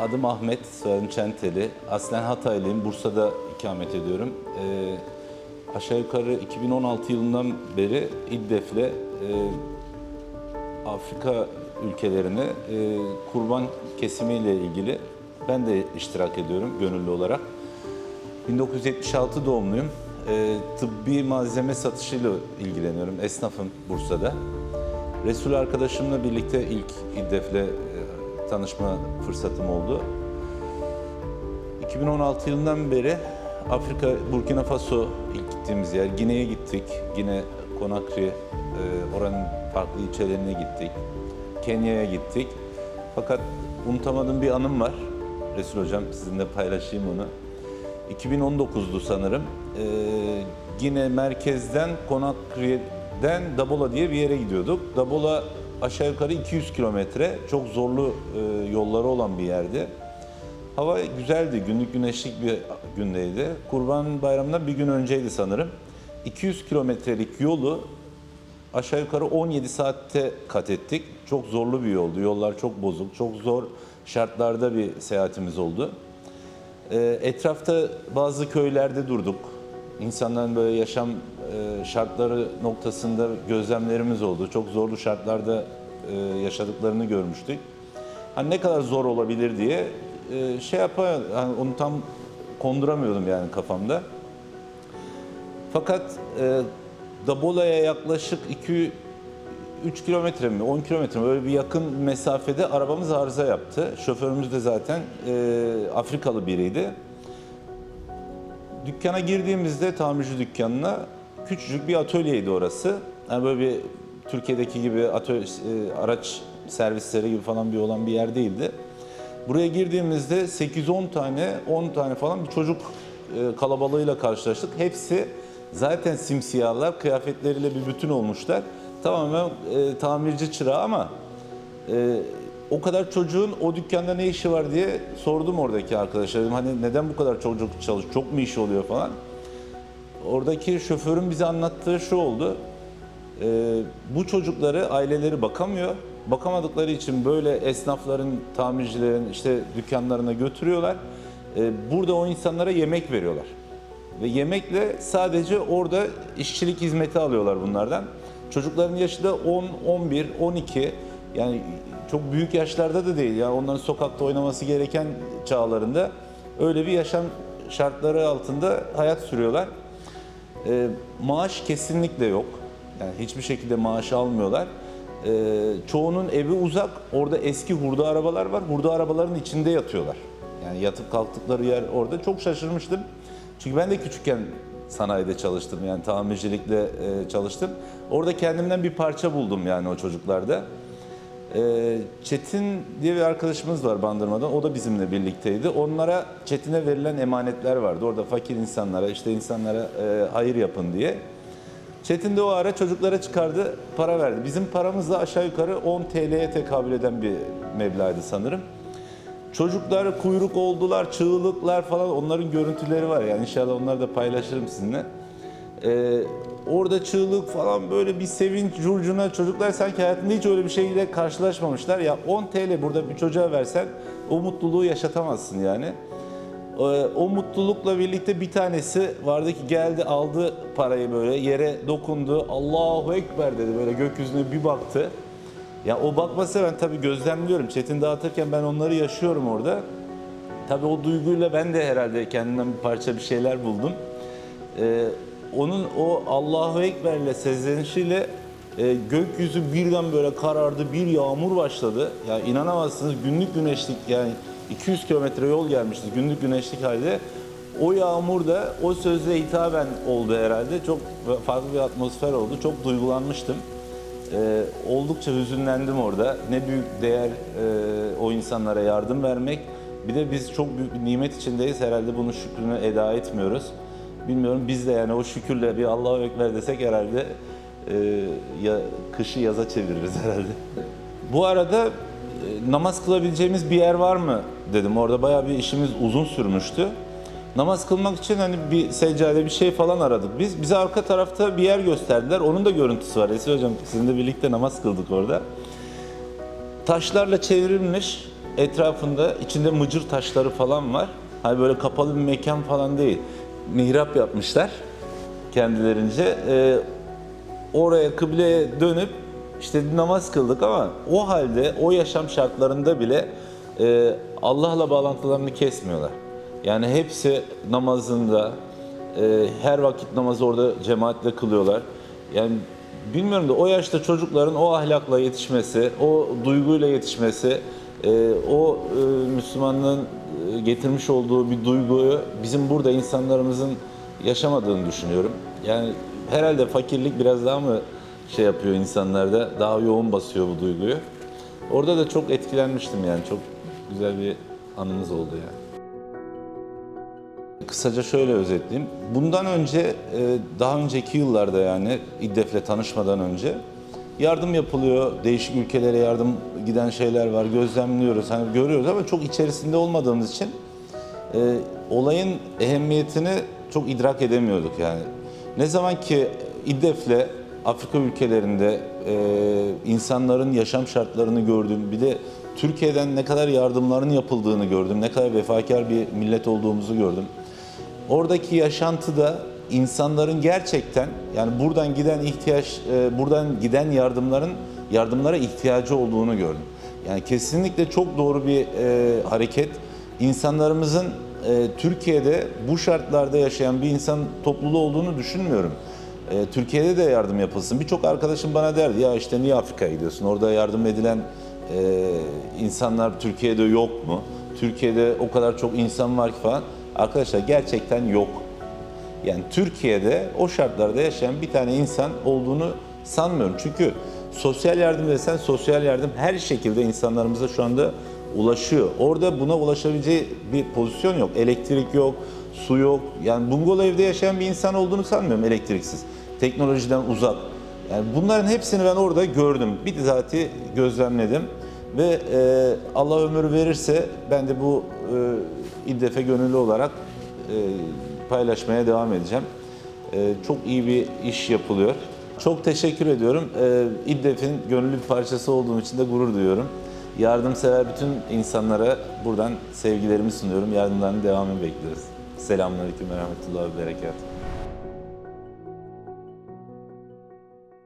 Adım Ahmet, soyadım Çenteli. Aslen Hataylıyım, Bursa'da ikamet ediyorum. Ee, aşağı yukarı 2016 yılından beri İDDEF'le e, Afrika ülkelerine e, kurban kesimiyle ilgili ben de iştirak ediyorum gönüllü olarak. 1976 doğumluyum. E, tıbbi malzeme satışıyla ilgileniyorum. Esnafım Bursa'da. Resul arkadaşımla birlikte ilk İDDEF'le e, tanışma fırsatım oldu. 2016 yılından beri Afrika, Burkina Faso ilk gittiğimiz yer. Gine'ye gittik. Gine, Konakry, e, oranın farklı ilçelerine gittik. Kenya'ya gittik. Fakat unutamadığım bir anım var. Resul Hocam sizinle paylaşayım onu. 2019'du sanırım. E, Gine merkezden Konakry'den Dabola diye bir yere gidiyorduk. Dabola aşağı yukarı 200 kilometre. Çok zorlu e, yolları olan bir yerdi. Hava güzeldi, günlük güneşlik bir gündeydi. Kurban Bayramı'ndan bir gün önceydi sanırım. 200 kilometrelik yolu aşağı yukarı 17 saatte kat ettik. Çok zorlu bir yoldu. Yollar çok bozuk, çok zor şartlarda bir seyahatimiz oldu. Ee, etrafta bazı köylerde durduk. İnsanların böyle yaşam e, şartları noktasında gözlemlerimiz oldu. Çok zorlu şartlarda e, yaşadıklarını görmüştük. Hani ne kadar zor olabilir diye e, şey yapar, hani onu tam konduramıyordum yani kafamda. Fakat e, Dabola'ya yaklaşık 2 3 kilometre mi 10 kilometre mi öyle bir yakın mesafede arabamız arıza yaptı. Şoförümüz de zaten e, Afrikalı biriydi. Dükkana girdiğimizde tamirci dükkanına küçücük bir atölyeydi orası. Yani böyle bir Türkiye'deki gibi atölye, e, araç servisleri gibi falan bir olan bir yer değildi. Buraya girdiğimizde 8-10 tane, 10 tane falan bir çocuk e, kalabalığıyla karşılaştık. Hepsi zaten simsiyahlar, kıyafetleriyle bir bütün olmuşlar. Tamamen e, tamirci çırağı ama e, o kadar çocuğun o dükkanda ne işi var diye sordum oradaki arkadaşlara. Dedim, Hani neden bu kadar çocuk çalış, çok mu iş oluyor falan. Oradaki şoförün bize anlattığı şu oldu. Ee, bu çocukları aileleri bakamıyor. Bakamadıkları için böyle esnafların, tamircilerin işte dükkanlarına götürüyorlar. Ee, burada o insanlara yemek veriyorlar. Ve yemekle sadece orada işçilik hizmeti alıyorlar bunlardan. Çocukların yaşı da 10, 11, 12 yani çok büyük yaşlarda da değil. Yani onların sokakta oynaması gereken çağlarında öyle bir yaşam şartları altında hayat sürüyorlar. Ee, maaş kesinlikle yok. Yani hiçbir şekilde maaş almıyorlar. Ee, çoğunun evi uzak. Orada eski hurda arabalar var. Hurda arabaların içinde yatıyorlar. Yani yatıp kalktıkları yer orada. Çok şaşırmıştım. Çünkü ben de küçükken sanayide çalıştım. Yani tamircilikle e, çalıştım. Orada kendimden bir parça buldum yani o çocuklarda. Ee, Çetin diye bir arkadaşımız var Bandırma'dan. O da bizimle birlikteydi. Onlara Çetin'e verilen emanetler vardı. Orada fakir insanlara, işte insanlara e, hayır yapın diye. Çetin de o ara çocuklara çıkardı, para verdi. Bizim paramız da aşağı yukarı 10 TL'ye tekabül eden bir meblağdı sanırım. Çocuklar kuyruk oldular, çığlıklar falan onların görüntüleri var yani inşallah onları da paylaşırım sizinle. Ee, orada çığlık falan böyle bir sevinç curcuna çocuklar sanki hayatında hiç öyle bir şeyle karşılaşmamışlar. Ya 10 TL burada bir çocuğa versen o mutluluğu yaşatamazsın yani. Ee, o mutlulukla birlikte bir tanesi vardı ki geldi aldı parayı böyle yere dokundu. Allahu Ekber dedi böyle gökyüzüne bir baktı. Ya o bakmasa ben tabii gözlemliyorum. Çetin dağıtırken ben onları yaşıyorum orada. Tabii o duyguyla ben de herhalde kendimden bir parça bir şeyler buldum. Ee, onun o Allahu Ekber'le seslenişiyle e, gökyüzü birden böyle karardı, bir yağmur başladı. Ya inanamazsınız günlük güneşlik yani 200 kilometre yol gelmişiz günlük güneşlik halde. O yağmur da o sözle hitaben oldu herhalde. Çok farklı bir atmosfer oldu. Çok duygulanmıştım. Ee, oldukça hüzünlendim orada. Ne büyük değer e, o insanlara yardım vermek. Bir de biz çok büyük bir nimet içindeyiz. Herhalde bunun şükrünü eda etmiyoruz. Bilmiyorum biz de yani o şükürle bir Allahu Ekber desek herhalde e, ya kışı yaza çeviririz herhalde. Bu arada e, namaz kılabileceğimiz bir yer var mı dedim. Orada bayağı bir işimiz uzun sürmüştü. Namaz kılmak için hani bir seccade bir şey falan aradık biz. Bize arka tarafta bir yer gösterdiler. Onun da görüntüsü var. Esil Hocam sizinle birlikte namaz kıldık orada. Taşlarla çevrilmiş etrafında içinde mıcır taşları falan var. Hani böyle kapalı bir mekan falan değil. Mihrap yapmışlar kendilerince. Ee, oraya kıbleye dönüp işte namaz kıldık ama o halde o yaşam şartlarında bile e, Allah'la bağlantılarını kesmiyorlar. Yani hepsi namazında e, her vakit namazı orada cemaatle kılıyorlar. Yani bilmiyorum da o yaşta çocukların o ahlakla yetişmesi, o duyguyla yetişmesi, e, o e, Müslümanlığın e, getirmiş olduğu bir duyguyu bizim burada insanlarımızın yaşamadığını düşünüyorum. Yani herhalde fakirlik biraz daha mı şey yapıyor insanlarda, daha yoğun basıyor bu duyguyu. Orada da çok etkilenmiştim yani, çok güzel bir anımız oldu yani. Kısaca şöyle özetleyeyim. Bundan önce, e, daha önceki yıllarda yani İDDEF'le tanışmadan önce yardım yapılıyor. Değişik ülkelere yardım giden şeyler var. Gözlemliyoruz, hani görüyoruz ama çok içerisinde olmadığımız için e, olayın ehemmiyetini çok idrak edemiyorduk yani. Ne zaman ki İDDEF'le Afrika ülkelerinde e, insanların yaşam şartlarını gördüm, bir de Türkiye'den ne kadar yardımların yapıldığını gördüm, ne kadar vefakar bir millet olduğumuzu gördüm. Oradaki yaşantıda insanların gerçekten yani buradan giden ihtiyaç, e, buradan giden yardımların yardımlara ihtiyacı olduğunu gördüm. Yani kesinlikle çok doğru bir e, hareket. İnsanlarımızın e, Türkiye'de bu şartlarda yaşayan bir insan topluluğu olduğunu düşünmüyorum. E, Türkiye'de de yardım yapılsın. Birçok arkadaşım bana derdi ya işte niye Afrika'ya gidiyorsun? Orada yardım edilen e, insanlar Türkiye'de yok mu? Türkiye'de o kadar çok insan var ki falan. Arkadaşlar gerçekten yok. Yani Türkiye'de o şartlarda yaşayan bir tane insan olduğunu sanmıyorum. Çünkü sosyal yardım desen sosyal yardım her şekilde insanlarımıza şu anda ulaşıyor. Orada buna ulaşabileceği bir pozisyon yok. Elektrik yok, su yok. Yani bungalov evde yaşayan bir insan olduğunu sanmıyorum elektriksiz. Teknolojiden uzak. Yani bunların hepsini ben orada gördüm. Bizzati gözlemledim. Ve e, Allah ömür verirse ben de bu e, İDDEF'e gönüllü olarak e, paylaşmaya devam edeceğim. E, çok iyi bir iş yapılıyor. Çok teşekkür ediyorum. E, İDDEF'in gönüllü bir parçası olduğum için de gurur duyuyorum. Yardımsever bütün insanlara buradan sevgilerimi sunuyorum. Yardımlarının devamını bekliyoruz. Selamünaleyküm ve rahmetullahi ve berekatuhu.